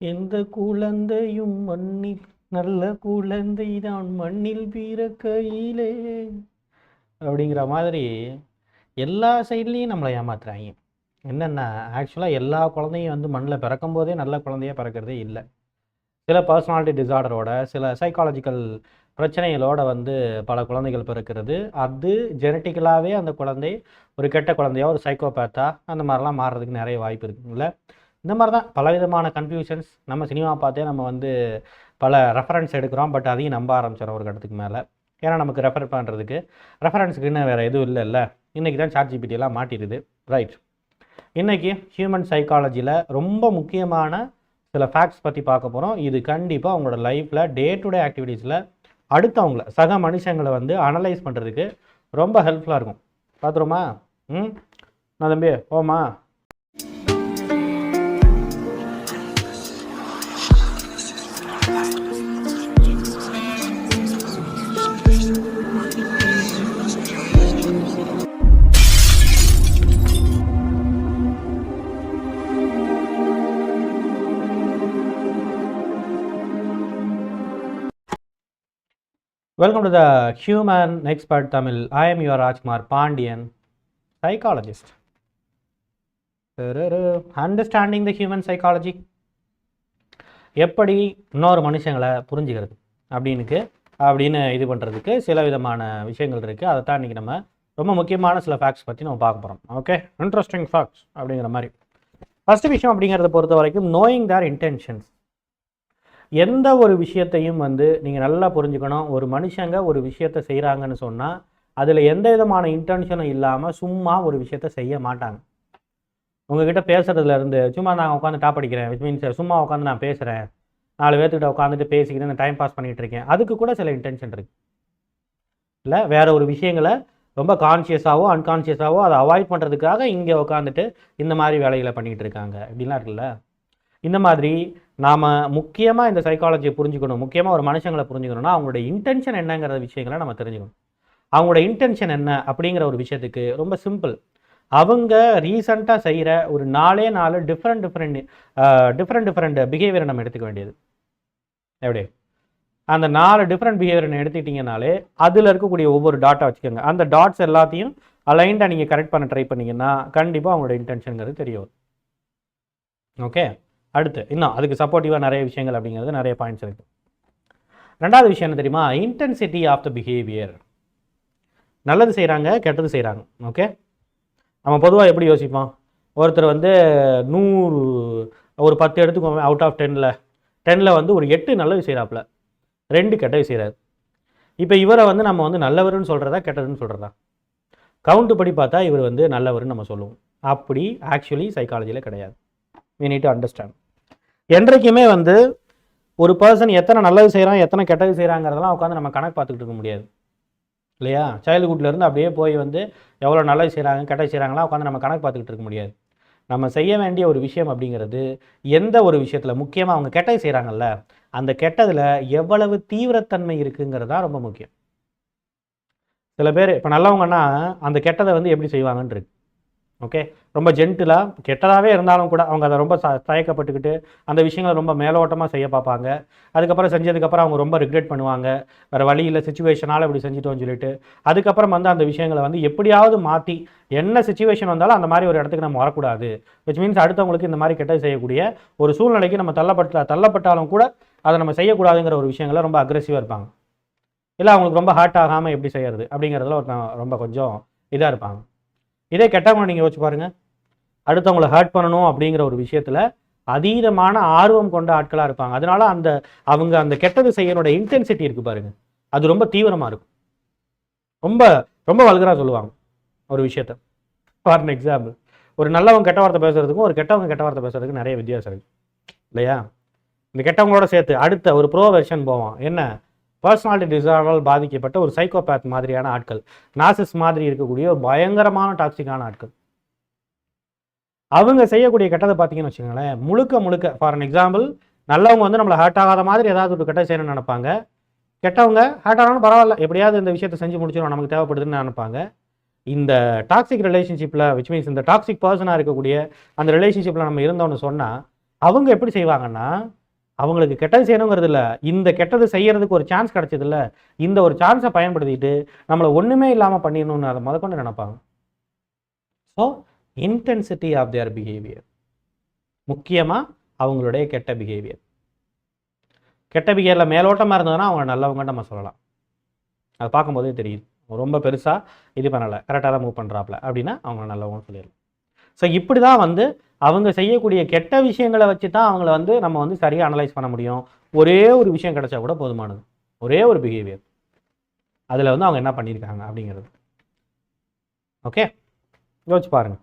எந்த குழந்தையும் மண்ணில் நல்ல குழந்தை தான் மண்ணில் பிறக்கையிலே அப்படிங்கிற மாதிரி எல்லா சைட்லேயும் நம்மளை ஏமாத்துறாங்க. என்னென்னா ஆக்சுவலாக எல்லா குழந்தையும் வந்து மண்ணில் பிறக்கும் போதே நல்ல குழந்தையாக பிறக்கிறதே இல்லை. சில பர்சனாலிட்டி டிசார்டரோட சில சைக்காலஜிக்கல் பிரச்சனைகளோட வந்து பல குழந்தைகள் பிறக்கிறது. அது ஜெனட்டிக்கலாகவே அந்த குழந்தை ஒரு கெட்ட குழந்தையாக ஒரு சைக்கோபேத்தா அந்த மாதிரிலாம் மாறுறதுக்கு நிறைய வாய்ப்பு இருக்குங்களே இந்த மாதிரி தான் பலவிதமான கன்ஃபியூஷன்ஸ் நம்ம சினிமா பார்த்தே நம்ம வந்து பல ரெஃபரன்ஸ் எடுக்கிறோம். பட் அதையும் நம்ப ஆரம்பிச்சிடும் ஒரு கட்டத்துக்கு மேலே. ஏன்னா நமக்கு ரெஃபர் பண்ணுறதுக்கு ரெஃபரன்ஸுக்கு இன்னும் வேறு எதுவும் இல்லைல்ல. இன்றைக்கி தான் சாட் ஜிபிடி மாட்டிடுது. ரைட் இன்றைக்கி ஹியூமன் சைக்காலஜியில் ரொம்ப முக்கியமான சில ஃபேக்ட்ஸ் பற்றி பார்க்க போகிறோம் இது கண்டிப்பாக அவங்களோட லைஃப்பில் டே டு டே ஆக்டிவிட்டீஸில் அடுத்தவங்கள சக மனுஷங்களை வந்து அனலைஸ் பண்ணுறதுக்கு ரொம்ப ஹெல்ப்ஃபுல்லாக இருக்கும். பார்த்துருமா ம்? நான் தம்பி ஓமா welcome to the human expert Tamil I am your Rajkumar Pandian psychologist understanding the human psychology எப்படி இன்னொரு மனுஷங்களை புரிஞ்சுக்கிறது? அப்படின்னுக்கு அப்படின்னு இது பண்ணுறதுக்கு சில விதமான விஷயங்கள் இருக்குது அதை தான் இன்றைக்கி நம்ம ரொம்ப முக்கியமான சில ஃபேக்ட்ஸ் பற்றி நம்ம பார்க்க போகிறோம் ஓகே இன்ட்ரெஸ்டிங் ஃபேக்ட்ஸ் அப்படிங்கிற மாதிரி. ஃபஸ்ட்டு விஷயம் அப்படிங்கிறத பொறுத்த வரைக்கும் நோயிங் தேர் இன்டென்ஷன்ஸ் எந்த ஒரு விஷயத்தையும் வந்து நீங்கள் நல்லா புரிஞ்சுக்கணும். ஒரு மனுஷங்க ஒரு விஷயத்த செய்கிறாங்கன்னு சொன்னால் அதில் எந்த விதமான இன்டென்ஷனும் இல்லாமல் சும்மா ஒரு விஷயத்த செய்ய மாட்டாங்க. உங்ககிட்ட பேசுறதுல இருந்து சும்மா நான் உட்காந்து டாப் அடிக்கிறேன். விச் மீன்ஸ் சும்மா உட்காந்து நான் பேசுகிறேன் நாலு பேர்த்துக்கிட்ட உட்காந்துட்டு பேசிக்கிட்டு நான் டைம் பாஸ் பண்ணிகிட்டு இருக்கேன். அதுக்கு கூட சில இன்டென்ஷன் இருக்குது இல்லை வேற ஒரு விஷயங்களை ரொம்ப கான்ஷியஸாவோ அன்கான்ஷியஸாகவோ அதை அவாய்ட் பண்ணுறதுக்காக இங்கே உட்காந்துட்டு இந்த மாதிரி வேலைகளை பண்ணிகிட்டு இருக்காங்க. இப்படிலாம் இருக்குல்ல? இந்த மாதிரி நாம் முக்கியமாக இந்த சைக்காலஜியை புரிஞ்சுக்கணும். முக்கியமாக ஒரு மனுஷங்களை புரிஞ்சுக்கணும்னா அவங்களோட இன்டென்ஷன் என்னங்கிற விஷயங்களை நம்ம தெரிஞ்சுக்கணும். அவங்களோட இன்டென்ஷன் என்ன அப்படிங்கிற ஒரு விஷயத்துக்கு ரொம்ப சிம்பிள் அவங்க ரீசண்டாக செய்கிற ஒரு நாலே நாலு டிஃப்ரெண்ட் டிஃப்ரெண்ட் டிஃப்ரெண்ட் டிஃப்ரெண்ட் பிஹேவியரை நம்ம எடுத்துக்க வேண்டியது. எப்படி? அந்த நாலு டிஃப்ரெண்ட் பிஹேவியரை எடுத்துக்கிட்டிங்கனாலே அதில் இருக்கக்கூடிய ஒவ்வொரு டாட்டா வச்சுக்கோங்க. அந்த டாட்ஸ் எல்லாத்தையும் அலைண்டாக நீங்கள் கரெக்ட் பண்ண ட்ரை பண்ணீங்கன்னா கண்டிப்பாக அவங்களோட இன்டென்ஷனுங்கிறது தெரிய வரும். ஓகே அடுத்து இன்னும் அதுக்கு சப்போர்ட்டிவாக நிறைய விஷயங்கள் அப்படிங்கிறது நிறைய பாயிண்ட்ஸ் இருக்குது ரெண்டாவது விஷயம் என்ன தெரியுமா? இன்டென்சிட்டி ஆஃப் த பிஹேவியர் நல்லது செய்கிறாங்க கெட்டது செய்கிறாங்க ஓகே நம்ம பொதுவாக எப்படி யோசிப்போம்? ஒருத்தர் வந்து நூறு ஒரு பத்து எடுத்துக்கோங்க அவுட் ஆஃப் டென்னில் டென்னில் வந்து ஒரு எட்டு நல்லது செய்கிறாப்புல ரெண்டு கெட்டது செய்கிறாரு இப்போ இவரை வந்து நம்ம வந்து நல்லவர்னு சொல்கிறதா கெட்டதுன்னு சொல்கிறதா கவுண்ட் படி பார்த்தா இவர் வந்து நல்லவர்னு நம்ம சொல்லுவோம். அப்படி ஆக்சுவலி சைக்காலஜியில் கிடையாது. வி நீட் டு அண்டர்ஸ்டாண்ட் என்றைக்குமே வந்து ஒரு பர்சன் எத்தனை நல்லது செய்கிறான் எத்தனை கெட்டது செய்கிறாங்கிறதெல்லாம் உட்காந்து நம்ம கணக்கு பார்த்துக்கிட்டு இருக்க முடியாது. இல்லையா? சைல்டுஹுட்லேருந்து அப்படியே போய் வந்து எவ்வளோ நல்லது செய்கிறாங்க கெட்டது செய்கிறாங்களாம் உட்காந்து நம்ம கணக்கு பார்த்துக்கிட்டு இருக்க முடியாது. நம்ம செய்ய வேண்டிய ஒரு விஷயம் அப்படிங்கிறது எந்த ஒரு விஷயத்தில் முக்கியமாக அவங்க கெட்டது செய்கிறாங்கல்ல அந்த கெட்டதில் எவ்வளவு தீவிரத்தன்மை இருக்குங்கிறது தான் ரொம்ப முக்கியம். சில பேர் இப்போ நல்லவங்கன்னா அந்த கெட்டதை வந்து எப்படி செய்வாங்கன்னு இருக்கு. ஓகே ரொம்ப ஜென்டிலாக கெட்டதாகவே இருந்தாலும் கூட அவங்க அதை ரொம்ப ச தயக்கப்பட்டுக்கிட்டு அந்த விஷயங்களை ரொம்ப மேலோட்டமாக செய்ய பார்ப்பாங்க. அதுக்கப்புறம் செஞ்சதுக்கப்புறம் அவங்க ரொம்ப ரிக்ரெட் பண்ணுவாங்க. வேறு வழி இல்லை சுச்சுவேஷனால் இப்படி செஞ்சிட்டோம்னு சொல்லிட்டு. அதுக்கப்புறம் வந்து அந்த விஷயங்களை வந்து எப்படியாவது மாற்றி என்ன சுச்சுவேஷன் வந்தாலும் அந்த மாதிரி ஒரு இடத்துக்கு நம்ம வரக்கூடாது. விச் மீன்ஸ் அடுத்தவங்களுக்கு இந்த மாதிரி கெட்டது செய்யக்கூடிய ஒரு சூழ்நிலைக்கு நம்ம தள்ளப்பட்ட தள்ளப்பட்டாலும் கூட அதை நம்ம செய்யக்கூடாதுங்கிற ஒரு விஷயங்களை ரொம்ப அக்ரெசிவாக இருப்பாங்க. இல்லை அவங்களுக்கு ரொம்ப ஹார்ட் ஆகாமல் எப்படி செய்யறது அப்படிங்கிறதுல ஒரு ரொம்ப கொஞ்சம் இதாக இருப்பாங்க இதே கெட்டவங்க நீங்கள் யோசிச்சு பாருங்கள் அடுத்தவங்களை ஹர்ட் பண்ணணும் அப்படிங்கிற ஒரு விஷயத்தில் அதீதமான ஆர்வம் கொண்ட ஆட்களாக இருப்பாங்க. அதனால அந்த அவங்க அந்த கெட்டது செய்யறோட இன்டென்சிட்டி இருக்கு பாருங்க. அது ரொம்ப தீவிரமாக இருக்கும். ரொம்ப ரொம்ப வல்கராக சொல்லுவாங்க ஒரு விஷயத்த. ஃபார் எக்ஸாம்பிள் ஒரு நல்லவங்க கெட்ட வார்த்தை பேசுறதுக்கும் ஒரு கெட்டவங்க கெட்ட வார்த்தை பேசுறதுக்கும் நிறைய வித்தியாசம் இருக்கு. இல்லையா? இந்த கெட்டவங்களோட சேர்த்து அடுத்த ஒரு ப்ரோ வெர்ஷன் போவோம் என்ன? பர்சனாலிட்டி டிசார்டரால் பாதிக்கப்பட்ட ஒரு சைக்கோபேத் மாதிரியான ஆட்கள். நாசிஸ் மாதிரி இருக்கக்கூடிய ஒரு பயங்கரமான டாக்ஸிக்கான ஆட்கள். அவங்க செய்யக்கூடிய கெட்டதை பார்த்தீங்கன்னு வச்சுக்கோங்களேன் முழுக்க முழுக்க ஃபார் அன் எக்ஸாம்பிள் நல்லவங்க வந்து நம்மளை ஹர்ட் ஆகாத மாதிரி ஏதாவது ஒரு கெட்டது செய்யணும்னு நினைப்பாங்க. கெட்டவங்க ஹர்ட் ஆனாலும் பரவாயில்ல எப்படியாவது இந்த விஷயத்தை செஞ்சு முடிச்சிடும் நமக்கு தேவைப்படுதுன்னு நினைப்பாங்க. இந்த டாக்ஸிக் ரிலேஷன்ஷிப்பில் விச் மீன்ஸ் இந்த டாக்ஸிக் பர்சனாக இருக்கக்கூடிய அந்த ரிலேஷன்ஷிப்பில் நம்ம இருந்தோம்னு சொன்னால் அவங்க எப்படி செய்வாங்கன்னா அவங்களுக்கு கெட்டது செய்யணுங்கிறது இல்லை இந்த கெட்டது செய்யறதுக்கு ஒரு சான்ஸ் கிடைச்சது இந்த ஒரு சான்ஸை பயன்படுத்திட்டு நம்மளை ஒன்றுமே இல்லாமல் பண்ணிடணும்னு அதை முதற்கொண்டு நினைப்பாங்க? So intensity of their behaviour முக்கியமாக அவங்களுடைய கெட்ட பிஹேவியர் கெட்ட பிஹேவியரில் மேலோட்டமாக இருந்ததுன்னா அவங்க நல்லவங்கன்னு நம்ம சொல்லலாம். அது பார்க்கும்போதே தெரியுது. ரொம்ப பெருசாக இது பண்ணலை. கரெக்டாக தான் மூவ் பண்ணுறாப்புல அப்படின்னா அவங்க நல்லவங்கன்னு சொல்லிடலாம். ஸோ இப்படி தான் வந்து அவங்க செய்யக்கூடிய கெட்ட விஷயங்களை வச்சு தான் அவங்கள வந்து நம்ம வந்து சரியாக அனலைஸ் பண்ண முடியும். ஒரே ஒரு விஷயம் கிடைச்சா கூட போதுமானது. ஒரே ஒரு பிஹேவியர் அதில் வந்து அவங்க என்ன பண்ணியிருக்காங்க அப்படிங்கிறது. ஓகே யோசிச்சு பாருங்க.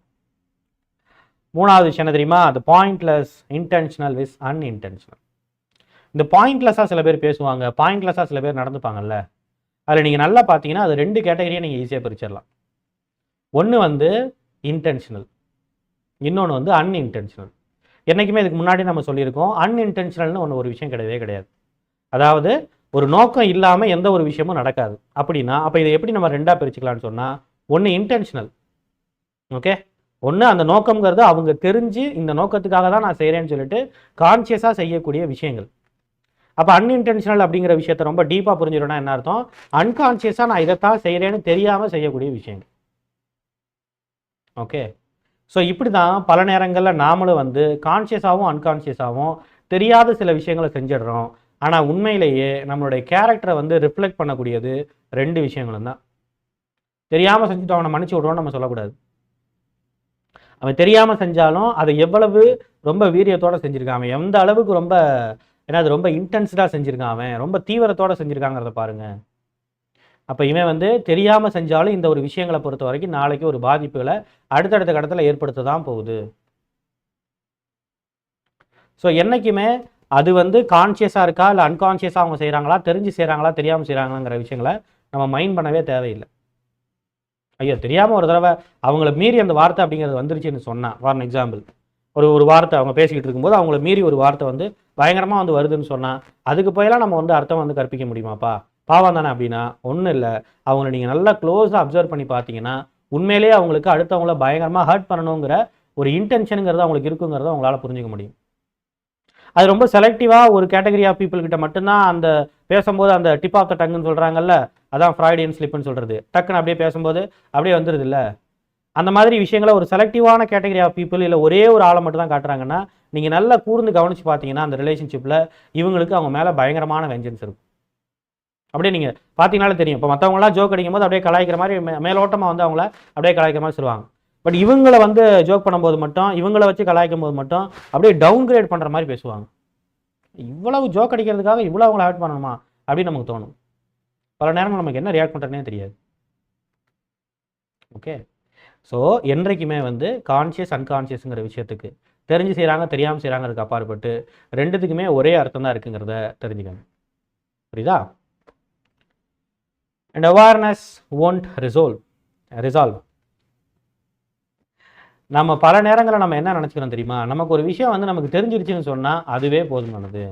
மூணாவது விஷயம் என்ன தெரியுமா? அது பாயிண்ட்லெஸ் இன்டென்ஷனல் விஸ் அன்இன்டென்ஷனல் இந்த பாயிண்ட்லெஸ்ஸாக சில பேர் பேசுவாங்க. பாயிண்ட்லெஸ்ஸாக சில பேர் நடந்துப்பாங்கல்ல. அதில் நீங்கள் நல்லா பார்த்தீங்கன்னா அது ரெண்டு கேட்டகரியாக நீங்கள் ஈஸியாக பிரிச்சிடலாம். ஒன்று வந்து இன்டென்ஷனல் இன்னொன்று வந்து அன்இன்டென்ஷனல் என்றைக்குமே இதுக்கு முன்னாடி நம்ம சொல்லியிருக்கோம் அன்இன்டென்ஷனல்னு ஒன்று ஒரு விஷயம் கிடையவே கிடையாது. அதாவது ஒரு நோக்கம் இல்லாமல் எந்த ஒரு விஷயமும் நடக்காது. அப்படின்னா அப்போ இதை எப்படி நம்ம ரெண்டாக பிரிச்சுக்கலாம்னு சொன்னால் ஒன்று இன்டென்ஷனல் ஓகே ஒன்று அந்த நோக்கங்கிறது அவங்க தெரிஞ்சு இந்த நோக்கத்துக்காக தான் நான் செய்கிறேன்னு சொல்லிட்டு கான்சியஸாக செய்யக்கூடிய விஷயங்கள். அப்போ அன்இன்டென்ஷனல் அப்படிங்கிற விஷயத்த ரொம்ப டீப்பாக புரிஞ்சிடணும்னா என்ன அர்த்தம்? அன்கான்சியஸாக நான் இதைத்தான் செய்கிறேன்னு தெரியாமல் செய்யக்கூடிய விஷயங்கள். ஓகே ஸோ இப்படி தான் பல நேரங்களில் நாமளும் வந்து கான்ஷியஸாகவும் அன்கான்ஷியஸாகவும் தெரியாத சில விஷயங்களை செஞ்சிடுறோம். ஆனால் உண்மையிலேயே நம்மளுடைய கேரக்டரை வந்து ரிஃப்ளெக்ட் பண்ணக்கூடியது ரெண்டு விஷயங்களும் தான். தெரியாமல் செஞ்சுட்டு அவனை மன்னிச்சு விடுறோம்னு நம்ம சொல்லக்கூடாது. அவன் தெரியாமல் செஞ்சாலும் அதை எவ்வளவு ரொம்ப வீரியத்தோடு செஞ்சுருக்கான். அவன் எந்த அளவுக்கு ரொம்ப ஏன்னா அது ரொம்ப இன்டென்ஸ்டாக செஞ்சுருக்கான் அவன். ரொம்ப தீவிரத்தோடு செஞ்சுருக்காங்கிறத பாருங்கள் அப்போ இவன் வந்து தெரியாமல் செஞ்சாலும் இந்த ஒரு விஷயங்களை பொறுத்த வரைக்கும் நாளைக்கு ஒரு பாதிப்புகளை அடுத்தடுத்த கடத்தில் ஏற்படுத்த தான் போகுது. ஸோ என்றைக்குமே அது வந்து கான்சியஸாக இருக்கா? இல்லை அன்கான்சியஸாக அவங்க செய்கிறாங்களா தெரிஞ்சு செய்கிறாங்களா தெரியாமல் செய்கிறாங்களாங்கிற விஷயங்களை நம்ம மைண்ட் பண்ணவே தேவையில்லை. ஐயோ தெரியாமல் ஒரு தடவை அவங்கள மீறி அந்த வார்த்தை அப்படிங்கிறது வந்துருச்சுன்னு சொன்னான் ஃபார் எக்ஸாம்பிள் ஒரு ஒரு வார்த்தை அவங்க பேசிக்கிட்டு இருக்கும்போது அவங்கள மீறி ஒரு வார்த்தை வந்து பயங்கரமாக வந்து வருதுன்னு சொன்னால் அதுக்கு போயெல்லாம் நம்ம வந்து அர்த்தம் வந்து கற்பிக்க முடியுமாப்பா? பாவம் தானே அப்படின்னா? ஒன்றும் இல்லை. அவங்கள நீங்கள் நல்லா க்ளோஸாக அப்சர்வ் பண்ணி பார்த்தீங்கன்னா உண்மையிலேயே அவங்களுக்கு அடுத்தவங்கள பயங்கரமாக ஹர்ட் பண்ணணுங்கிற ஒரு இன்டென்ஷனுங்கிறது அவங்களுக்கு இருக்குங்கிறத அவங்களால புரிஞ்சுக்க முடியும். அது ரொம்ப செலக்டிவாக ஒரு கேட்டகரி ஆஃப் பீப்புள்கிட்ட மட்டும்தான் அந்த பேசும்போது அந்த டிப் ஆஃப் த டங்குன்னு சொல்கிறாங்கல்ல அதான் ஃப்ராய்டியன் ஸ்லிப்னு சொல்கிறது டக்குன்னு அப்படியே பேசும்போது அப்படியே வந்துடுது இல்லை அந்த மாதிரி விஷயங்களை ஒரு செலக்டிவான கேட்டகரி ஆஃப் பீப்புள் இல்லை ஒரே ஒரு ஆளை மட்டும் தான் காட்டுறாங்கன்னா நீங்கள் நல்லா கூர்ந்து கவனித்து பார்த்தீங்கன்னா அந்த ரிலேஷன்ஷிப்பில் இவங்களுக்கு அவங்க மேலே பயங்கரமான வெஞ்சன்ஸ் இருக்கும். அப்படியே நீங்கள் பார்த்தீங்கனாலே தெரியும். இப்போ மற்றவங்களாம் ஜோக் அடிக்கும் போது அப்படியே கலாய்க்கிற மாதிரி மேலோட்டமாக வந்து அவங்கள அப்படியே கலாய்க்கிற மாதிரி சொல்லுவாங்க. பட் இவங்களை வந்து ஜோக் பண்ணும்போது மட்டும் இவங்களை வச்சு கலாய்க்கும் போது மட்டும் அப்படியே டவுன் கிரேட் பண்ணுற மாதிரி பேசுவாங்க. இவ்வளவு ஜோக் அடிக்கிறதுக்காக இவ்வளோ அவங்கள ஆட் பண்ணணுமா? அப்படின்னு நமக்கு தோணும். பல நேரங்கள் நமக்கு என்ன ரியாக்ட் பண்ணுறதுனே தெரியாது. ஓகே ஸோ என்றைக்குமே வந்து கான்ஷியஸ் அன்கான்ஷியஸுங்கிற விஷயத்துக்கு தெரிஞ்சு செய்கிறாங்க தெரியாமல் செய்கிறாங்கிறதுக்கு அப்பாற்பட்டு ரெண்டுத்துக்குமே ஒரே அர்த்தம் தான் இருக்குங்கிறத தெரிஞ்சுக்கணும். புரியுதா? And awareness won't resolve resolve நம்ம பல நேரங்களில் நம்ம என்ன நினச்சிக்கிறோம் தெரியுமா? நமக்கு ஒரு விஷயம் வந்து நமக்கு தெரிஞ்சிருச்சுன்னு சொன்னால் அதுவே போதுமானது.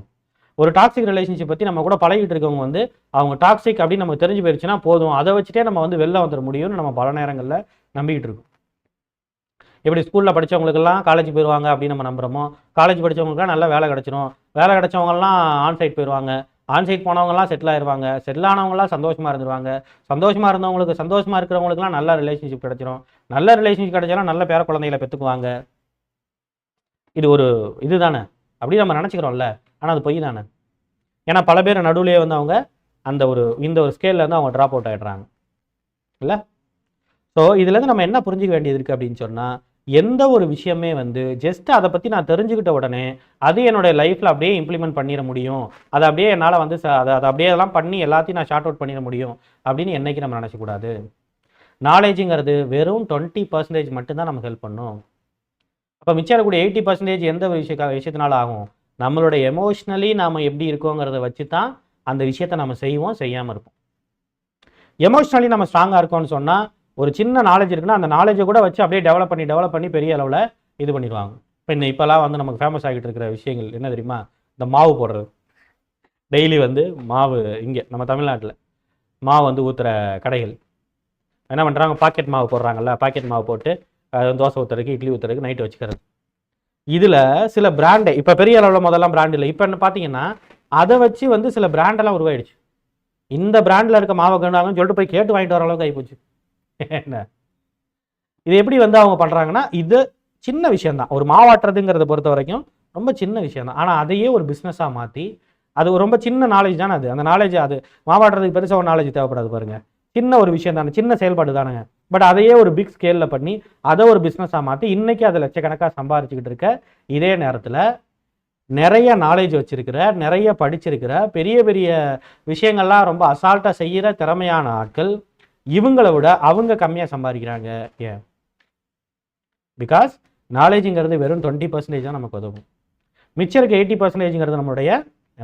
ஒரு டாக்ஸிக் ரிலேஷன்ஷிப் பற்றி நம்ம கூட பழகிட்டு இருக்கவங்க வந்து அவங்க டாக்ஸிக் அப்படின்னு நமக்கு தெரிஞ்சு போயிருச்சுன்னா போதும். அதை வச்சுட்டே நம்ம வந்து வெளில வந்துட முடியும்னு நம்ம பல நேரங்களில் நம்பிக்கிட்டு இருக்கோம். எப்படி ஸ்கூலில் படித்தவங்களுக்கெல்லாம் காலேஜ் போயிடுவாங்க அப்படின்னு நம்ம நம்புகிறோமோ காலேஜ் படித்தவங்களுக்குலாம் நல்ல வேலை கிடச்சிரும். வேலை கிடச்சவங்கலாம் ஆன்சைட் போயிடுவாங்க ஆன்சைட் போனவங்கலாம் செட்டில் ஆயிடுவாங்க செட்டில் ஆனவங்களாம் சந்தோஷமாக இருந்துருவாங்க. சந்தோஷமாக இருந்தவங்களுக்கு சந்தோஷமாக இருக்கிறவங்களுக்குலாம் நல்ல ரிலேஷன்ஷிப் கிடைச்சிரும். நல்ல ரிலேஷன்ஷிப் கிடைச்சாலும் நல்ல பேர குழந்தைகளை பெற்றுக்குவாங்க இது ஒரு இதுதானே? அப்படி நம்ம நினச்சிக்கிறோம்ல. ஆனால் அது பொய் தானே? ஏன்னா பல பேர் நடுவுலேயே வந்து அவங்க அந்த ஒரு இந்த ஒரு ஸ்கேல்ல வந்து அவங்க ட்ராப் அவுட் ஆயிடுறாங்க. இல்லை? ஸோ இதுலேருந்து நம்ம என்ன புரிஞ்சுக்க வேண்டியது இருக்குது அப்படின்னு சொன்னால் எந்த ஒரு விஷயமே வந்து ஜஸ்ட் அதை பற்றி நான் தெரிஞ்சுக்கிட்ட உடனே அது என்னுடைய லைஃப்பில் அப்படியே இம்ப்ளிமெண்ட் பண்ணிட முடியும். அதை அப்படியே என்னால் வந்து ச- அதை அதை அப்படியே அதெல்லாம் பண்ணி எல்லாத்தையும் நான் ஷார்ட் அவுட் பண்ணிட முடியும் அப்படின்னு என்னைக்கு நம்ம நினச்சக்கூடாது? நாலேஜுங்கிறது வெறும் டுவெண்ட்டி பர்சன்டேஜ் மட்டும்தான் நமக்கு ஹெல்ப் பண்ணும். அப்போ மிச்சம் இருக்கக்கூடிய எயிட்டி பர்சன்டேஜ் எந்த ஒரு விஷய விஷயத்தினால ஆகும்? நம்மளோட எமோஷ்னலி நாம் எப்படி இருக்கோங்கிறத வச்சு தான் அந்த விஷயத்தை நம்ம செய்வோம் செய்யாமல் இருப்போம். எமோஷ்னலி நம்ம ஸ்ட்ராங்காக இருக்கோம்னு சொன்னால் ஒரு சின்ன நாலேஜ் இருக்குன்னா அந்த நாலேஜை கூட வச்சு அப்படியே டெவலப் பண்ணி டெவலப் பண்ணி பெரிய அளவில் இது பண்ணிடுவாங்க. இப்போ இந்த இப்போலாம் வந்து நமக்கு ஃபேமஸ் ஆகிட்டு இருக்கிற விஷயங்கள் என்ன தெரியுமா? இந்த மாவு போடுறது. டெய்லி வந்து மாவு இங்கே நம்ம தமிழ்நாட்டில் மாவு வந்து ஊற்றுற கடைகள். என்ன பண்ணுறாங்க பாக்கெட் மாவு போடுறாங்கல்ல பாக்கெட் மாவு போட்டு அது வந்து தோசை ஊற்றுறதுக்கு இட்லி ஊற்றுறதுக்கு நைட்டு வச்சுக்கிறது. இதில் சில பிராண்டு இப்போ பெரிய அளவில் முதல்லாம் பிராண்ட் இல்லை. இப்போ என்ன பார்த்தீங்கன்னா அதை வச்சு வந்து சில பிராண்டெல்லாம் உருவாயிடுச்சு. இந்த பிராண்டில் இருக்க மாவை கண்டாங்கன்னு சொல்லிட்டு போய் கேட்டு வாங்கிட்டு வர அளவுக்கு ஆகிப்போச்சு என்ன? இது எப்படி வந்து அவங்க பண்ணுறாங்கன்னா இது சின்ன விஷயம்தான். ஒரு மாவாட்டுறதுங்கிறத பொறுத்த வரைக்கும் ரொம்ப சின்ன விஷயம் தான் ஆனால் அதையே ஒரு பிஸ்னஸாக மாற்றி அது ஒரு ரொம்ப சின்ன நாலேஜ் தானே அது. அந்த நாலேஜ் அது மாவாட்டுறதுக்கு பெருசாக ஒரு நாலேஜ் தேவைப்படாது பாருங்கள் சின்ன ஒரு விஷயம் தானே சின்ன செயல்பாடு தானுங்க. பட் அதையே ஒரு பிக் ஸ்கேலில் பண்ணி அதை ஒரு பிஸ்னஸாக மாற்றி இன்றைக்கி அதை லட்சக்கணக்காக சம்பாரிச்சுக்கிட்டு இருக்க இதே நேரத்தில் நிறைய நாலேஜ் வச்சுருக்கிற நிறைய படிச்சிருக்கிற பெரிய பெரிய விஷயங்கள்லாம் ரொம்ப அசால்ட்டாக செய்கிற திறமையான ஆட்கள் இவங்களை விட அவங்க கம்மியாக சம்பாதிக்கிறாங்க. ஏன்? பிகாஸ் நாலேஜுங்கிறது வெறும் டுவெண்ட்டி பர்சன்டேஜ் தான் நமக்கு உதவும். மிச்சம் இருக்க எயிட்டி பர்சன்டேஜுங்கிறது நம்மளுடைய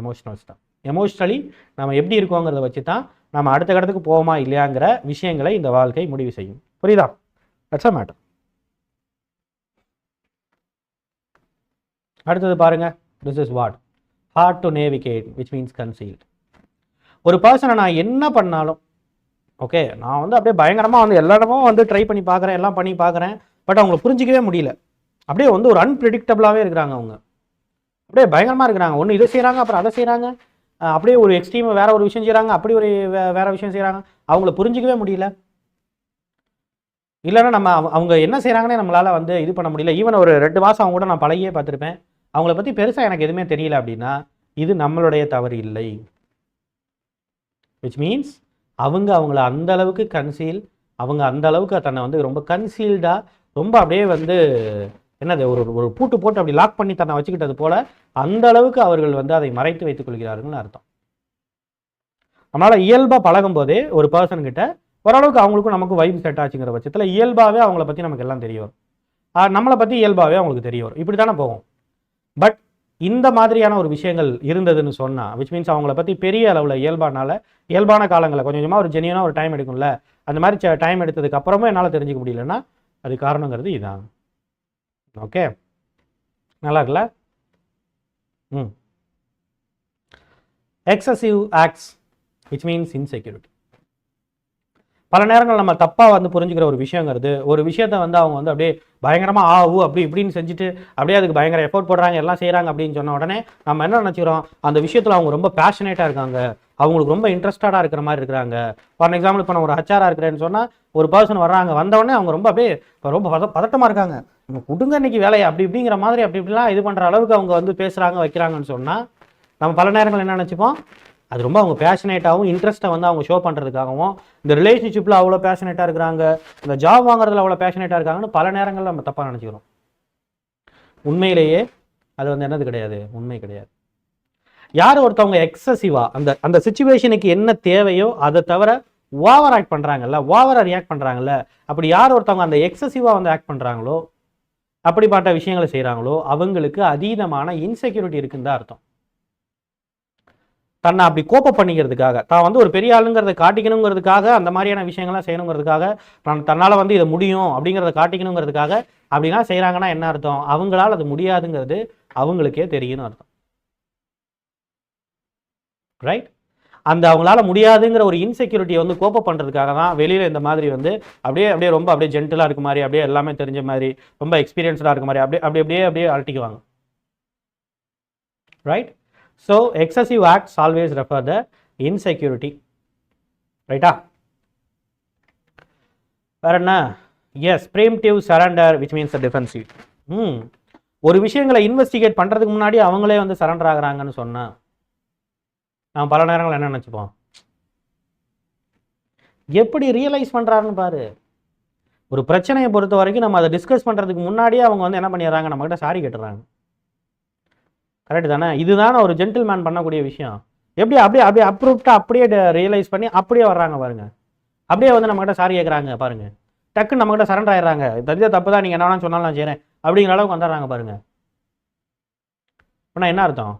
எமோஷனல்ஸ் தான். எமோஷ்னலி நம்ம எப்படி இருக்கோங்கிறத வச்சு தான் நம்ம அடுத்த கடத்துக்கு போவோமா இல்லையாங்கிற விஷயங்களை இந்த வாழ்க்கை முடிவு செய்யும். புரியுதா? தட்ஸ் அ மேட்டர் அடுத்தது பாருங்க. This is what hard to navigate which means concealed ஒரு பர்சனை நான் என்ன பண்ணாலும் ஓகே நான் வந்து அப்படியே பயங்கரமாக வந்து எல்லா இடமும் வந்து ட்ரை பண்ணி பார்க்குறேன் எல்லாம் பண்ணி பார்க்குறேன். பட் அவங்கள புரிஞ்சிக்கவே முடியல. அப்படியே வந்து ஒரு அன்பிரிடிக்டபிளாகவே இருக்கிறாங்க அவங்க. அப்படியே பயங்கரமாக இருக்கிறாங்க. ஒன்று இதை செய்கிறாங்க அப்புறம் அதை செய்கிறாங்க அப்படியே ஒரு எக்ஸ்ட்ரீம் வேற ஒரு விஷயம் செய்கிறாங்க அப்படி ஒரு வே- வேற விஷயம் செய்கிறாங்க அவங்கள புரிஞ்சிக்கவே முடியல. இல்லைன்னா நம்ம அவங்க என்ன செய்கிறாங்கன்னே நம்மளால் வந்து இது பண்ண முடியல. ஈவன் ஒரு ரெண்டு மாதம் அவங்க கூட நான் பழகியே பார்த்துருப்பேன். அவங்கள பற்றி பெருசாக எனக்கு எதுவுமே தெரியல அப்படின்னா இது நம்மளுடைய தவறு இல்லை. விச் மீன்ஸ் அவங்க அவங்கள அந்த அளவுக்கு கன்சீல் அவங்க அந்த அளவுக்கு தன்னை வந்து ரொம்ப கன்சீல்டாக ரொம்ப அப்படியே வந்து என்னது ஒரு ஒரு பூட்டு போட்டு அப்படி லாக் பண்ணி தன்னை வச்சுக்கிட்டது போல அந்த அளவுக்கு அவர்கள் வந்து அதை மறைத்து வைத்துக் கொள்கிறார்கள்னு அர்த்தம். நம்மளால இயல்பாக பழகும் போதே ஒரு பர்சன் கிட்ட ஓரளவுக்கு அவங்களுக்கும் நமக்கு வைப் செட் ஆச்சுங்கிற பட்சத்தில் இயல்பாகவே அவங்கள பற்றி நமக்கு எல்லாம் தெரிய வரும். நம்மளை பற்றி இயல்பாகவே அவங்களுக்கு தெரியும் இப்படி தானே போகும். பட் இந்த மாதிரியான ஒரு விஷயங்கள் இருந்ததுன்னு சொன்னால் விச் மீன்ஸ் அவங்கள பற்றி பெரிய அளவில் இயல்பானால இயல்பான காலங்களில் கொஞ்சம் கொஞ்சமாக ஒரு ஜெனியனாக ஒரு டைம் எடுக்கும்ல அந்த மாதிரி டைம் எடுத்ததுக்கு அப்புறமும் என்னால் தெரிஞ்சுக்க முடியலன்னா அது காரணங்கிறது இதான். ஓகே நல்லா இருக்குல்ல? ம். Excessive acts which means insecurity பல நேரங்கள் நம்ம தப்பாக வந்து புரிஞ்சுக்கிற ஒரு விஷயங்கிறது ஒரு விஷயத்தை வந்து அவங்க வந்து அப்படியே பயங்கரமாக ஆவு அப்படி இப்படின்னு செஞ்சுட்டு அப்படியே அதுக்கு பயங்கர எஃபோர்ட் போடுறாங்க எல்லாம் செய்கிறாங்க அப்படின்னு சொன்ன உடனே நம்ம என்ன நினச்சிக்கிறோம்? அந்த விஷயத்தில் அவங்க ரொம்ப பேஷனேட்டாக இருக்காங்க. அவங்களுக்கு ரொம்ப இன்ட்ரெஸ்டடாக இருக்கிற மாதிரி இருக்கிறாங்க. ஃபார் எக்ஸாம்பிள் இப்போ நான் ஒரு ஹச்ஆராக இருக்கிறேன்னு சொன்னால் ஒரு பர்சன் வர்றாங்க வந்த உடனே அவங்க ரொம்ப அப்படியே இப்போ ரொம்ப பத பதட்டமாக இருக்காங்க. நம்ம கொடுங்க இன்னைக்கு வேலையை அப்படி இப்படிங்கிற மாதிரி அப்படி இப்படிலாம் இது பண்ணுற அளவுக்கு அவங்க வந்து பேசுகிறாங்க வைக்கிறாங்கன்னு சொன்னால் நம்ம பல நேரங்கள் என்ன நினச்சிப்போம்? அது ரொம்ப அவங்க பேஷனேட்டாகவும் இன்ட்ரெஸ்ட்டை வந்து அவங்க ஷோ பண்ணுறதுக்காகவும் இந்த ரிலேஷன்ஷிப்பில் அவ்வளோ பேஷனேட்டாக இருக்கிறாங்க இந்த ஜாப் வாங்குறதுல அவ்வளோ பேஷனேட்டாக இருக்காங்கன்னு பல நேரங்களில் நம்ம தப்பாக நினச்சிக்கிறோம். உண்மையிலேயே அது வந்து என்னது கிடையாது உண்மை கிடையாது. யார் ஒருத்தவங்க எக்ஸசிவாக அந்த அந்த சுச்சுவேஷனுக்கு என்ன தேவையோ அதை தவிர ஓவர் ஆக்ட் பண்ணுறாங்கல்ல ஓவராக ரியாக்ட் பண்ணுறாங்கல்ல அப்படி யார் ஒருத்தவங்க அந்த எக்ஸசிவாக வந்து ஆக்ட் பண்ணுறாங்களோ அப்படிப்பட்ட விஷயங்களை செய்கிறாங்களோ அவங்களுக்கு அதீதமான இன்செக்யூரிட்டி இருக்குன்னு தான் அர்த்தம். தன்னை அப்படி கோப்ப பண்ணிக்கிறதுக்காக தான் வந்து ஒரு பெரிய ஆளுங்கிறத காட்டிக்கணுங்கிறதுக்காக அந்த மாதிரியான விஷயங்கள்லாம் செய்யணுங்கிறதுக்காக நான் தன்னால் வந்து இதை முடியும் அப்படிங்கிறத காட்டிக்கணுங்கிறதுக்காக அப்படிலாம் செய்கிறாங்கன்னா என்ன அர்த்தம்? அவங்களால் அது முடியாதுங்கிறது அவங்களுக்கே தெரியும்னு அர்த்தம். ரைட் அந்த அவங்களால முடியாதுங்கிற ஒரு இன்செக்யூரிட்டியை வந்து கோப்ப பண்ணுறதுக்காக தான் வெளியில் இந்த மாதிரி வந்து அப்படியே அப்படியே ரொம்ப அப்படியே ஜென்டலாக இருக்க மாதிரி அப்படியே எல்லாமே தெரிஞ்ச மாதிரி ரொம்ப எக்ஸ்பீரியன்ஸ்டாக இருக்க மாதிரி அப்படியே அப்படி அப்படியே அப்படியே அழட்டிக்குவாங்க right so excessive acts always refer the insecurity ரைட்டா வேற என்ன? Yes preemptive surrender which means defensive ம். ஒரு விஷயங்களை இன்வெஸ்டிகேட் பண்ணுறதுக்கு முன்னாடி அவங்களே வந்து சரண்டர் ஆகுறாங்கன்னு சொன்னால் நான் பல நேரங்கள் என்ன நினச்சிப்போம்? எப்படி ரியலைஸ் பண்ணுறாருன்னு பாரு. ஒரு பிரச்சனையை பொறுத்த வரைக்கும் நம்ம அதை டிஸ்கஸ் பண்ணுறதுக்கு முன்னாடியே அவங்க வந்து என்ன பண்ணிடுறாங்க? நம்மகிட்ட சாரி கேட்டுறாங்க கரெக்ட் தானே? இதுதானே ஒரு ஜென்டில்மேன் பண்ணக்கூடிய விஷயம். எப்படி அப்படியே அப்படியே அப்ரூவ்டாக அப்படியே ரியலைஸ் பண்ணி அப்படியே வர்றாங்க பாருங்க. அப்படியே வந்து நம்மகிட்ட சாரி கேட்குறாங்க பாருங்க. டக்குன்னு நம்மகிட்ட சரண்டர் ஆயிடுறாங்க. தெரிஞ்ச தப்பு தான் நீங்கள் என்ன வேணாலும் சொன்னாலும் நான் செய்கிறேன் அப்படிங்கிற அளவுக்கு வந்துடுறாங்க பாருங்க. அப்படின்னா என்ன அர்த்தம்?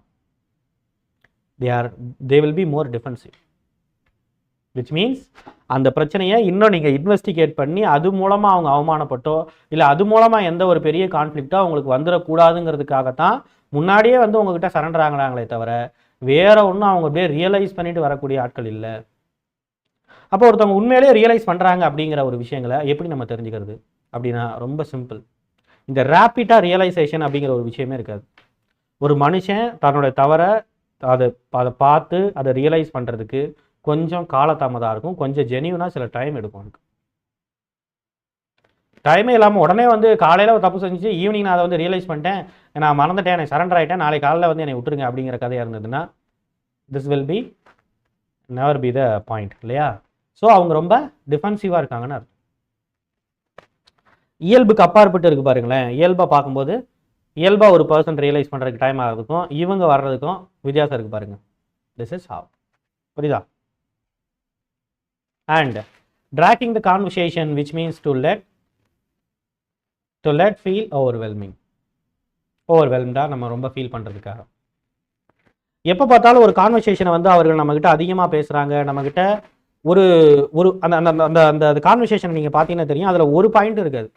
They are they will be more defensive which means அந்த பிரச்சனையை இன்னும் நீங்கள் இன்வெஸ்டிகேட் பண்ணி அது மூலமாக அவங்க அவமானப்பட்டோ இல்லை அது மூலமாக எந்த ஒரு பெரிய கான்ஃப்ளிக்ட்டோ அவங்களுக்கு வந்துடக்கூடாதுங்கிறதுக்காகத்தான் முன்னாடியே வந்து உங்ககிட்ட சரண்டர் ஆகினாங்களே தவிர வேற ஒன்றும் அவங்க அப்படியே ரியலைஸ் பண்ணிட்டு வரக்கூடிய ஆட்கள் இல்லை. அப்போ ஒருத்தவங்க உண்மையிலேயே ரியலைஸ் பண்ணுறாங்க அப்படிங்கிற ஒரு விஷயங்களை எப்படி நம்ம தெரிஞ்சுக்கிறது? அப்படின்னா ரொம்ப சிம்பிள் இந்த ரேப்பிட்டாக ரியலைசேஷன் அப்படிங்கிற ஒரு விஷயமே இருக்காது. ஒரு மனுஷன் தன்னோட தவறை அதை அதை பார்த்து அதை ரியலைஸ் பண்ணுறதுக்கு கொஞ்சம் காலதாமதாக இருக்கும். கொஞ்சம் ஜெனியூனாக சில டைம் எடுக்கும் எனக்கு டைமே இல்லாமல் உடனே வந்து காலையில் ஒரு தப்பு செஞ்சு ஈவினிங் நான் அதை வந்து ரியலைஸ் பண்ணிட்டேன். நான் மறந்துட்டேன். எனக்கு சரண்டர் ஆகிட்டேன் நாளைக்கு காலையில் வந்து என்னை விட்டுருங்க அப்படிங்கிற கதையாக இருந்ததுன்னா this will be never be the point இல்லையா? ஸோ அவங்க ரொம்ப டிஃபென்சிவாக இருக்காங்கன்னு அர்த்தம். இயல்புக்கு அப்பாற்பட்டு இருக்கு பாருங்களேன். இயல்பாக பார்க்கும்போது இயல்பாக ஒரு பர்சன் ரியலைஸ் பண்ணுறதுக்கு டைம் ஆகிறதுக்கும் இவங்க வர்றதுக்கும் வித்தியாசம் இருக்குது பாருங்கள் திஸ் இஸ் ஹவ் புரியுதா? And tracking the conversation which means to let to let feel overwhelming ஓவர்வெல்ம்டாக நம்ம ரொம்ப ஃபீல் பண்ணுறதுக்காக எப்போ பார்த்தாலும் ஒரு கான்வர்சேஷனை வந்து அவர்கள் நம்மக்கிட்ட அதிகமாக பேசுகிறாங்க நம்மக்கிட்ட ஒரு ஒரு அந்த அந்த அந்த அந்த அந்த கான்வர்சேஷன் நீங்கள் பார்த்தீங்கன்னா தெரியும். அதில் ஒரு பாயிண்ட் இருக்காது.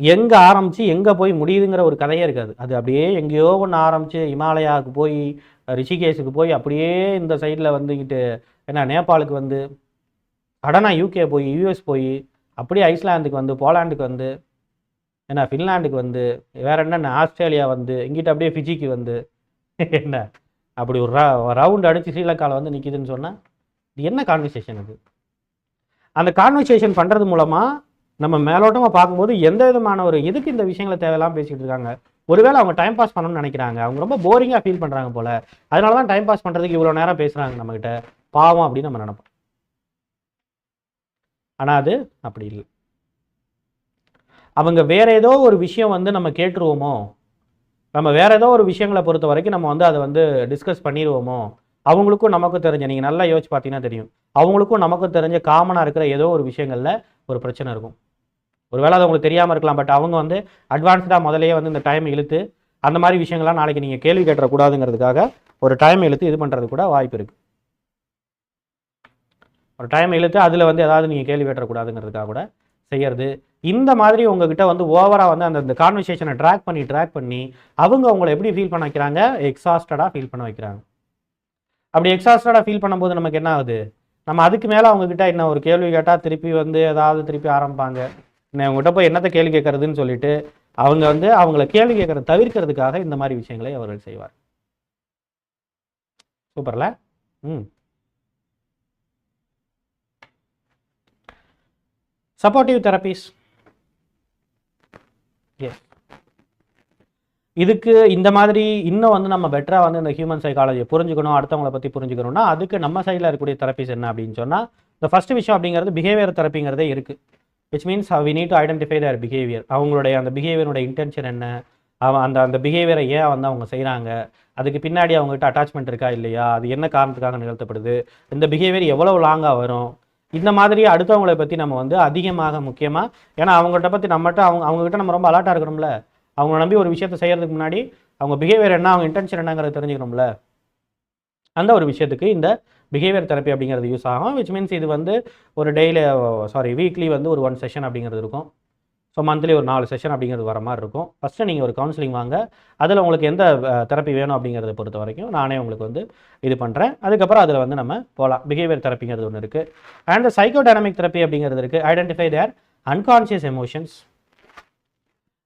எங்கே ஆரம்பித்து எங்கே போய் முடியுதுங்கிற ஒரு கதையே இருக்காது. அது அப்படியே எங்கேயோ ஒன்று ஆரம்பித்து இமாலயாவுக்கு போய் ரிஷிகேஷுக்கு போய் அப்படியே இந்த சைடில் வந்துக்கிட்டு என்ன நேபாளுக்கு வந்து சடனாக யூகே போய் யூஎஸ் போய் அப்படியே ஐஸ்லாந்துக்கு வந்து போலாண்டுக்கு வந்து என்ன ஃபின்லாண்டுக்கு வந்து வேற என்னென்ன ஆஸ்திரேலியா வந்து இங்கிட்ட அப்படியே ஃபிஜிக்கு வந்து என்ன அப்படி ஒரு ரவுண்ட் அடித்து ஸ்ரீலங்காவில் வந்து நிற்கிதுன்னு சொன்னால் இது என்ன கான்வர்சேஷன் அது அந்த கான்வர்சேஷன் பண்ணுறது மூலமாக நம்ம மேலோட்டமாக பார்க்கும்போது எந்த விதமான ஒரு எதுக்கு இந்த விஷயங்களை தேவையில்லாம பேசிகிட்டு இருக்காங்க? ஒருவேளை அவங்க டைம் பாஸ் பண்ணணும்னு நினைக்கிறாங்க. அவங்க ரொம்ப போரிங்காக ஃபீல் பண்ணுறாங்க போல். அதனால தான் டைம் பாஸ் பண்ணுறதுக்கு இவ்வளோ நேரம் பேசுகிறாங்க நம்மக்கிட்ட பாவம் அப்படின்னு நம்ம நினைப்போம். ஆனால் அது அப்படி இல்லை. அவங்க வேறு ஏதோ ஒரு விஷயம் வந்து நம்ம கேட்டுருவோமோ நம்ம வேறு ஏதோ ஒரு விஷயங்களை பொறுத்த வரைக்கும் நம்ம வந்து அதை வந்து டிஸ்கஸ் பண்ணிடுவோமோ அவங்களுக்கும் நமக்கும் தெரிஞ்ச நீங்கள் நல்லா யோசிச்சு பார்த்தீங்கன்னா தெரியும். அவங்களுக்கும் நமக்கும் தெரிஞ்ச காமனாக இருக்கிற ஏதோ ஒரு விஷயங்களில் ஒரு பிரச்சனை இருக்கும். ஒருவேளை அது உங்களுக்கு தெரியாமல் இருக்கலாம் பட் அவங்க வந்து அட்வான்ஸ்டாக முதலே வந்து இந்த டைம் இழுத்து அந்த மாதிரி விஷயங்கள்லாம் நாளைக்கு நீங்கள் கேள்வி கேட்டுறக்கூடாதுங்கிறதுக்காக ஒரு டைம் இழுத்து இது பண்ணுறது கூட வாய்ப்பு இருக்குது ஒரு டைம் இழுத்து அதில் வந்து ஏதாவது நீங்கள் கேள்வி கேட்டுறக்கூடாதுங்கிறதுக்காக கூட செய்கிறது இந்த மாதிரி உங்ககிட்ட வந்து ஓவராக வந்து அந்த அந்த கான்வர்சேஷனை ட்ராக் பண்ணி ட்ராக் பண்ணி அவங்க உங்களை எப்படி ஃபீல் பண்ண வைக்கிறாங்க? எக்ஸாஸ்டடாக ஃபீல் பண்ண வைக்கிறாங்க. அப்படி எக்ஸாஸ்டடாக ஃபீல் பண்ணும்போது நமக்கு என்ன ஆகுது? நம்ம அதுக்கு மேலே அவங்கக்கிட்ட என்ன ஒரு கேள்வி கேட்டால் திருப்பி வந்து ஏதாவது திருப்பி ஆரம்பிப்பாங்க. நான் உங்ககிட்ட போய் என்னத்தை கேள்வி கேட்கறதுன்னு சொல்லிட்டு அவங்க வந்து அவங்கள கேள்வி கேட்கறத தவிர்க்கிறதுக்காக இந்த மாதிரி விஷயங்களை அவர்கள் செய்வார். சூப்பர்ல? ம். சப்போர்ட்டிவ் தெரப்பீஸ் எஸ் இதுக்கு இந்த மாதிரி இன்னும் வந்து நம்ம பெட்டராக வந்து இந்த ஹியூமன் சைக்காலஜியை புரிஞ்சுக்கணும் அடுத்தவங்களை பற்றி புரிஞ்சுக்கணும்னா அதுக்கு நம்ம சைடில் இருக்கக்கூடிய தெரப்பிஸ் என்ன அப்படின்னு சொன்னால் இந்த ஃபர்ஸ்ட் விஷயம் அப்படிங்கிறது பிஹேவியர் தெரப்பிங்கிறதே இருக்குது which means we need to identify their behaviour அவங்களுடைய அந்த பிஹேவியரோட இன்டென்ஷன் என்ன? அவன் அந்த அந்த பிஹேவியரை ஏன் வந்து அவங்க செய்கிறாங்க அதுக்கு பின்னாடி அவங்ககிட்ட அட்டாச்மெண்ட் இருக்கா இல்லையா? அது என்ன காரணத்துக்காக நிகழ்த்தப்படுது? இந்த பிஹேவியர் எவ்வளோ லாங்காக வரும்? இந்த மாதிரி அடுத்தவங்களை பற்றி நம்ம வந்து அதிகமாக முக்கியமாக ஏன்னா அவங்கள்ட்ட பற்றி நம்மகிட்ட அவங்க அவங்ககிட்ட நம்ம ரொம்ப அலர்ட்டாக இருக்கணும்ல அவங்கள நம்பி ஒரு விஷயத்தை செய்கிறதுக்கு முன்னாடி அவங்க பிஹேவியர் என்ன அவங்க இன்டென்ஷன் என்னங்கிறத தெரிஞ்சுக்கணும்ல. அந்த ஒரு விஷயத்துக்கு இந்த பிஹேவியர் தெரப்பி அப்படிங்கிறது யூஸ் ஆகும் விச் மீன்ஸ் இது வந்து ஒரு டெய்லி சாரி வீக்லி வந்து ஒரு ஒன் செஷன் அப்படிங்கிறது இருக்கும். ஸோ மந்த்லி ஒரு நாலு செஷன் அப்படிங்கிறது வர மாதிரி இருக்கும். ஃபஸ்ட்டு நீங்கள் ஒரு கவுன்சிலிங் வாங்க. அதில் உங்களுக்கு எந்த தெரப்பி வேணும் அப்படிங்கிறத பொறுத்த வரைக்கும் நானே உங்களுக்கு வந்து இது பண்ணுறேன் அதுக்கப்புறம் அதில் வந்து நம்ம போகலாம் பிஹேவியர் தெரப்பிங்கிறது ஒன்று இருக்குது அண்ட் சைக்கோ டைனமிக் தெரப்பி அப்படிங்கிறது இருக்குது ஐடென்டிஃபை தேர் அன்கான்ஷியஸ் எமோஷன்ஸ்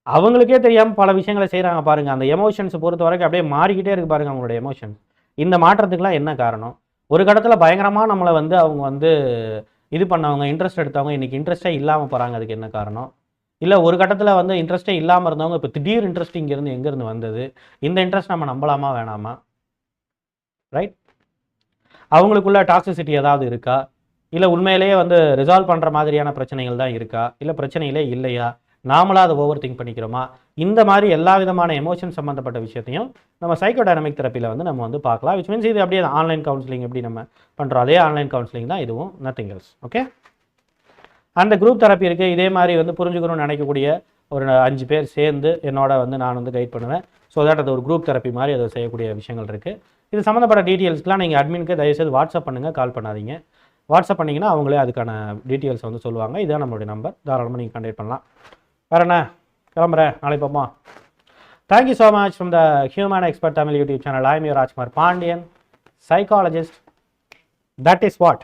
அவங்களுக்கே தெரியாமல் பல விஷயங்களை செய்கிறாங்க பாருங்கள் அந்த எமோஷன்ஸை பொறுத்த வரைக்கும் அப்படியே மாறிக்கிட்டே இருக்கு பாருங்கள் அவங்களோட எமோஷன்ஸ் இந்த மாற்றத்துக்குலாம் என்ன காரணம்? ஒரு கட்டத்தில் பயங்கரமாக நம்மளை வந்து அவங்க வந்து இது பண்ணவங்க இன்ட்ரெஸ்ட் எடுத்தவங்க இன்னைக்கு இன்ட்ரெஸ்டே இல்லாமல் போகிறாங்க அதுக்கு என்ன காரணம்? இல்லை ஒரு கட்டத்தில் வந்து இன்ட்ரெஸ்டே இல்லாமல் இருந்தவங்க இப்போ திடீர் இன்ட்ரெஸ்ட் இங்கேருந்து எங்கேருந்து வந்தது? இந்த இன்ட்ரெஸ்ட் நம்ம நம்பலாமா வேணாமா? ரைட் அவங்களுக்குள்ள டாக்ஸிசிட்டி ஏதாவது இருக்கா? இல்லை உண்மையிலேயே வந்து ரிசால்வ் பண்ணுற மாதிரியான பிரச்சனைகள் தான் இருக்கா? இல்லை பிரச்சனைகளே இல்லையா? நாமளாக அதை ஓவர் திங்க் பண்ணிக்கிறோமா? இந்த மாதிரி எல்லா விதமான எமோஷன் சம்மந்தப்பட்ட விஷயத்தையும் நம்ம சைக்கோ டைனமிக் தெரப்பியில் வந்து நம்ம வந்து பார்க்கலாம். விச் மீன்ஸ் இது அப்படியே ஆன்லைன் கவுன்சிலிங் எப்படி நம்ம பண்ணுறோம் அதே ஆன்லைன் கவுன்சிலிங் தான் இதுவும் நத்திங் எல்ஸ் ஓகே அந்த குரூப் தெரப்பி இருக்குது இதே மாதிரி வந்து புரிஞ்சுக்கணும்னு நினைக்கக்கூடிய ஒரு அஞ்சு பேர் சேர்ந்து என்னோட வந்து நான் வந்து கைட் பண்ணுவேன். ஸோ தட் அது ஒரு குரூப் தெரப்பி மாதிரி அதை செய்யக்கூடிய விஷயங்கள் இருக்குது இது சம்மந்தப்பட்ட டீட்டெயில்ஸ்லாம் நீங்கள் அட்மினுக்கு தயவுசெய்து வாட்ஸ்அப் பண்ணுங்கள் கால் பண்ணாதீங்க. வாட்ஸ்அப் பண்ணிங்கன்னா அவங்களே அதுக்கான டீட்டெயில்ஸ் வந்து சொல்லுவாங்க. இதுதான் நம்மளுடைய நம்பர் தாராளமாக நீங்கள் கண்டெக்ட் பண்ணலாம். வேற என்ன? கிளம்புறேன். நாளைக்கு பார்ப்போம். Thank you so much from the human expert Tamil YouTube channel I'm you Rajkumar Pandian psychologist that is what